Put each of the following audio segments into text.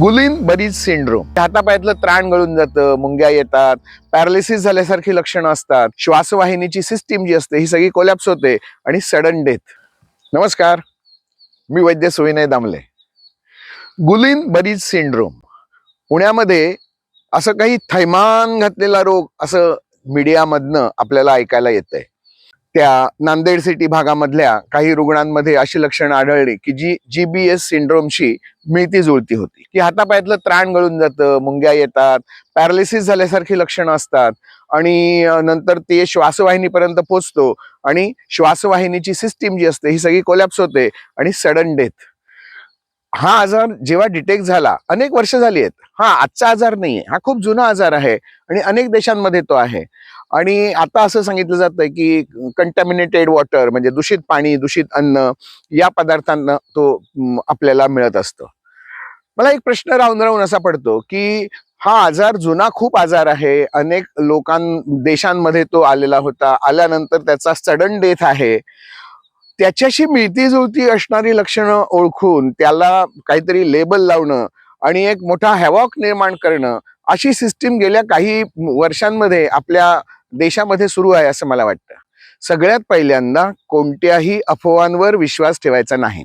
गुलिन बरीज syndrome हातापायातलं त्राण गळून जातं मुंग्या येतात पॅरालिसिस झाल्यासारखी लक्षणं असतात श्वासवाहिनीची सिस्टीम जी असते ही सगळी कोलॅप्स होते आणि सडन डेथ नमस्कार मी वैद्य सुविनय दामले. गुलिन बरीज सिंड्रोम पुण्यामध्ये असं काही थैमान घातलेला रोग असं मीडियामधनं आपल्याला ऐकायला येतंय. त्या नांदेड सिटी भागामधल्या काही रुग्णांमध्ये अशी लक्षणं आढळली की जी जी बी एस सिंड्रोमशी मिळती जुळती होती. की हातापायातलं त्राण गळून जातं मुंग्या येतात पॅरालिसिस झाल्यासारखी लक्षणं असतात आणि नंतर ते श्वासवाहिनीपर्यंत पोचतो आणि श्वासवाहिनीची सिस्टीम जी असते ही सगळी कोलॅप्स होते आणि सडन डेथ हा आजार जेव्हा डिटेक्ट झाला अनेक वर्ष झाली आहेत. हा आजचा आजार नाहीये. हा खूप जुना आजार आहे आणि अनेक देशांमध्ये तो आहे. आणि आता असं सांगितलं जातंय की कंटॅमिनेटेड वॉटर म्हणजे दूषित पाणी दूषित अन्न या पदार्थांना तो आपल्याला मिळत असतो. मला एक प्रश्न राहून राहून असा पडतो की हा आजार जुना खूप आजार आहे. अनेक लोकां देशांमध्ये तो आलेला होता. आल्यानंतर त्याचा सडन डेथ आहे. त्याच्याशी मिळती जुळती असणारी लक्षणं ओळखून त्याला काहीतरी लेबल लावणं आणि एक मोठा हॅवॉक निर्माण करणं अशी सिस्टीम गेल्या काही वर्षांमध्ये आपल्या देशामध्ये सुरू आहे असं मला वाटतं. सगळ्यात पहिल्यांदा कोणत्याही अफवांवर विश्वास ठेवायचा नाही.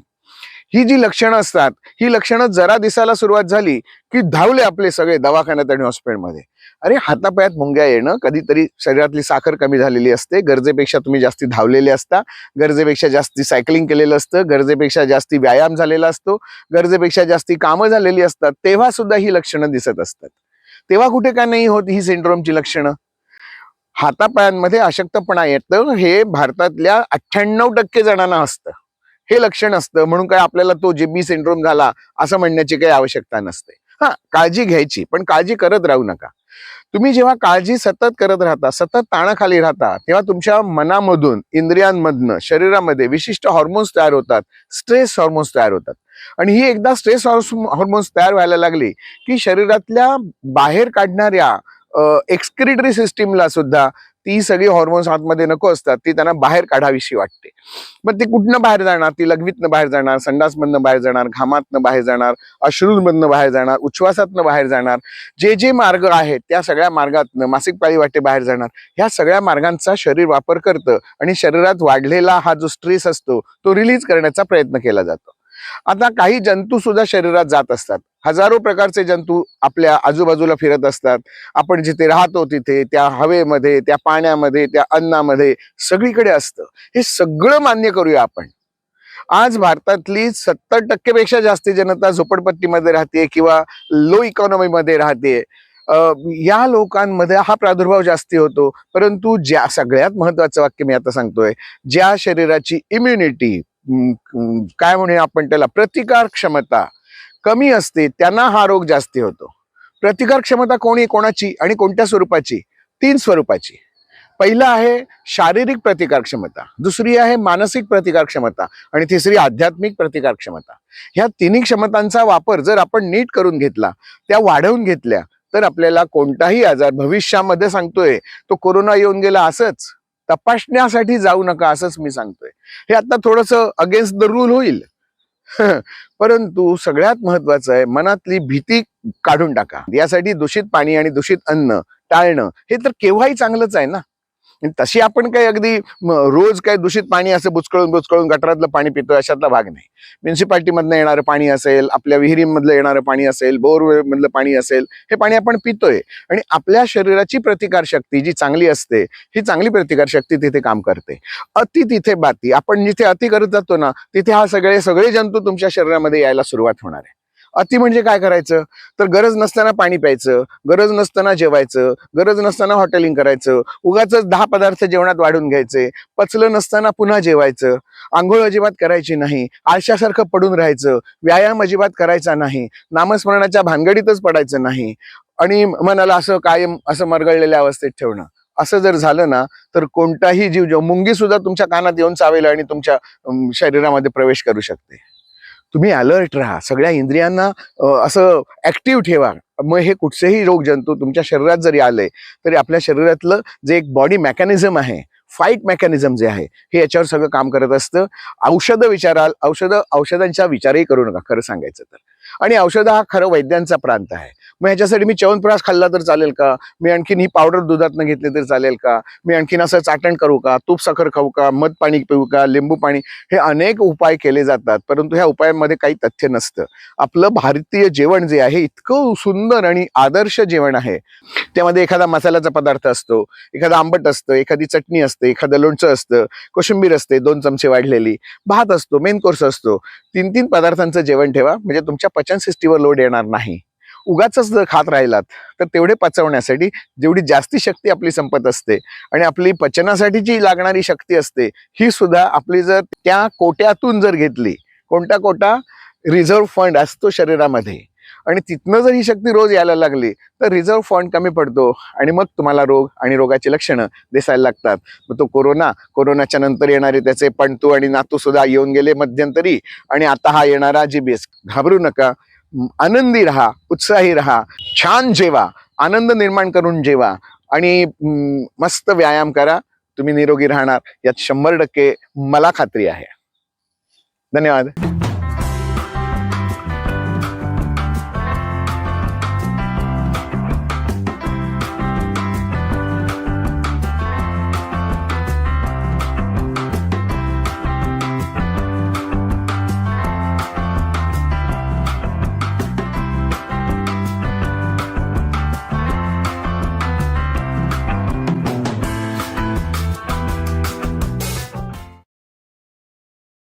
ही जी लक्षणं असतात ही लक्षणं जरा दिसायला सुरुवात झाली की धावले आपले सगळे दवाखान्यात आणि हॉस्पिटलमध्ये. अरे हातापायात मुंग्या येणं कधीतरी शरीरातली साखर कमी झालेली असते गरजेपेक्षा तुम्ही जास्ती धावलेले असता गरजेपेक्षा जास्ती सायकलिंग केलेलं असतं गरजेपेक्षा जास्ती व्यायाम झालेला असतो गरजेपेक्षा जास्ती कामं झालेली असतात तेव्हा सुद्धा ही लक्षणं दिसत असतात. तेव्हा कुठे का नाही होत ही सिंड्रोमची लक्षणं? हातापायांमध्ये अशक्तपणा येतं हे भारतातल्या अठ्ठ्याण्णव टक्के जणांना असतं. हे लक्षण असतं म्हणून काय आपल्याला तो जेबी सिंड्रोम झाला असं म्हणण्याची काही आवश्यकता नसते. हा काळजी घ्यायची पण काळजी करत राहू नका. तुम्ही जेव्हा काळजी सतत करत राहता सतत ताणाखाली राहता तेव्हा तुमच्या मनामधून इंद्रियांमधनं शरीरामध्ये विशिष्ट हॉर्मोन्स तयार होतात स्ट्रेस हॉर्मोन्स तयार होतात. आणि ही एकदा स्ट्रेस हॉर्मोन्स तयार व्हायला लागली की शरीरातल्या बाहेर काढणाऱ्या एक्सक्रिटरी सिस्टीमला सुद्धा ती सगळी हॉर्मोन्स आतमध्ये नको असतात ती त्यांना बाहेर काढावीशी वाटते. मग ती कुठनं बाहेर जाणार? ती लघवीतनं बाहेर जाणार संडासमधनं बाहेर जाणार घामातनं बाहेर जाणार अश्रूंमधनं बाहेर जाणार उच्छ्वासातनं बाहेर जाणार जे जे मार्ग आहेत त्या सगळ्या मार्गातनं मासिक पाळी वाटे बाहेर जाणार. ह्या सगळ्या मार्गांचा शरीर वापर करतं आणि शरीरात वाढलेला हा जो स्ट्रेस असतो तो रिलीज करण्याचा प्रयत्न केला जातो. आता काही जंतू सुद्धा शरीरात जात असतात. हजारो प्रकारचे जंतू आपल्या आजूबाजूला फिरत असतात. आपण जिथे राहतो तिथे त्या हवेमध्ये त्या पाण्यामध्ये त्या अन्नामध्ये सगळीकडे असतं. हे सगळं मान्य करूया आपण. आज भारतातली सत्तर टक्केपेक्षा जास्ती जनता झोपडपट्टीमध्ये राहते किंवा लो इकॉनॉमीमध्ये राहते. या लोकांमध्ये हा प्रादुर्भाव जास्ती होतो. परंतु ज्या सगळ्यात महत्वाचं वाक्य मी आता सांगतोय ज्या शरीराची इम्युनिटी काय म्हणूया आपण त्याला? प्रतिकार क्षमता कमी असते त्यांना हा रोग जास्ती होतो. प्रतिकार क्षमता कोणी? कोणाची? आणि कोणत्या स्वरूपाची? तीन स्वरूपाची. पहिलं आहे शारीरिक प्रतिकार क्षमता दुसरी आहे मानसिक प्रतिकार क्षमता आणि तिसरी आध्यात्मिक प्रतिकार क्षमता. ह्या तिन्ही क्षमतांचा वापर जर आपण नीट करून घेतला त्या वाढवून घेतल्या तर आपल्याला कोणताही आजार भविष्यामध्ये सांगतोय तो कोरोना येऊन गेला असंच. तपासण्यासाठी जाऊ नका असंच मी सांगतोय. हे आता थोडस अगेन्स्ट द रूल होईल. परंतु सगळ्यात महत्वाचं आहे मनातली भीती काढून टाका. यासाठी दूषित पाणी आणि दूषित अन्न टाळणं हे तर केव्हाही चांगलंच आहे ना. तशी आपण काही अगदी रोज काय दूषित पाणी असं बुचकळून बुचकळून गटारातलं पाणी पितोय अशातला भाग नाही. म्युन्सिपाल्टीमधनं येणारं पाणी असेल आपल्या विहिरीमधलं येणारं पाणी असेल बोरवेल मधलं पाणी असेल हे पाणी आपण पितोय. आणि आपल्या शरीराची प्रतिकार शक्ती जी चांगली असते ही चांगली प्रतिकार शक्ती तिथे काम करते. अति तिथे बाती. आपण जिथे अति करत जातो ना तिथे हा सगळे सगळे जंतू तुमच्या शरीरामध्ये यायला सुरुवात होणार आहे. अति म्हणजे काय करायचं? तर गरज नसताना पाणी प्यायचं गरज नसताना जेवायचं गरज नसताना हॉटेलिंग करायचं उगाच दहा पदार्थ जेवणात वाढून घ्यायचे पचलं नसताना पुन्हा जेवायचं आंघोळ अजिबात करायची नाही आळशासारखं पडून राहायचं व्यायाम अजिबात करायचा नाही नामस्मरणाच्या भानगडीतच पडायचं नाही आणि मनाला असं कायम असं मरगळलेल्या अवस्थेत ठेवणं. असं जर झालं ना तर कोणताही जीव जो मुंगी सुद्धा तुमच्या कानात येऊन चावेल आणि तुमच्या शरीरामध्ये प्रवेश करू शकते. तुम्ही अलर्ट राहा. सगळ्या इंद्रियांना असं ऍक्टिव्ह ठेवा. मग हे कुठचेही रोग जंतू तुमच्या शरीरात जरी आले तरी आपल्या शरीरातलं जे एक बॉडी मेकॅनिझम आहे फाईट मेकॅनिझम जे आहे हे याच्यावर सगळं काम करत असतं. औषधं विचाराल औषधं औषधांचा विचारही करू नका खरं सांगायचं तर. आणि औषध हा खरं वैद्यांचा प्रांत आहे. मग ह्याच्यासाठी मी च्यवनप्राश खाल्ला तर चालेल का? मी आणखीन ही पावडर दुधातनं घेतली तर चालेल का? मी आणखीन असं चाटण करू का? तूप साखर खाऊ का? मध पाणी पिऊ का? लिंबू पाणी? हे अनेक उपाय केले जातात परंतु ह्या उपायांमध्ये काही तथ्य नसतं. आपलं भारतीय जेवण जे आहे इतकं सुंदर आणि आदर्श जेवण आहे. त्यामध्ये एखादा मसाल्याचा पदार्थ असतो एखादा आंबट असतं एखादी चटणी असते एखादं लोणचं असतं कोशिंबीर असते दोन चमचे वाढलेली भात असतो मेन कोर्स असतो. तीन तीन पदार्थांचं जेवण ठेवा म्हणजे तुमच्या पचन सिस्टीवर लोड येणार नाही. उगाच जर खात राहिलात तर तेवढे पचवण्यासाठी जेवढी जास्ती शक्ती आपली संपत असते आणि आपली पचनासाठी जी लागणारी शक्ती असते ही सुद्धा आपली जर त्या कोट्यातून जर घेतली कोणता कोटा? रिझर्व्ह फंड असतो शरीरामध्ये. आणि तिथनं जर ही शक्ती रोज यायला लागली तर रिझर्व्ह फंड कमी पडतो आणि मग तुम्हाला रोग आणि रोगाची लक्षणं दिसायला लागतात. मग तो कोरोना कोरोनाच्या नंतर येणारे त्याचे पणतू आणि नातू सुद्धा येऊन गेले मध्यंतरी आणि आता हा येणारा जी बेस घाबरू नका. आनंदी राहा उत्साही राहा छान जेवा आनंद निर्माण करून जेवा आणि मस्त व्यायाम करा. तुम्ही निरोगी राहणार. यात शंभर टक्के मला खात्री आहे. धन्यवाद.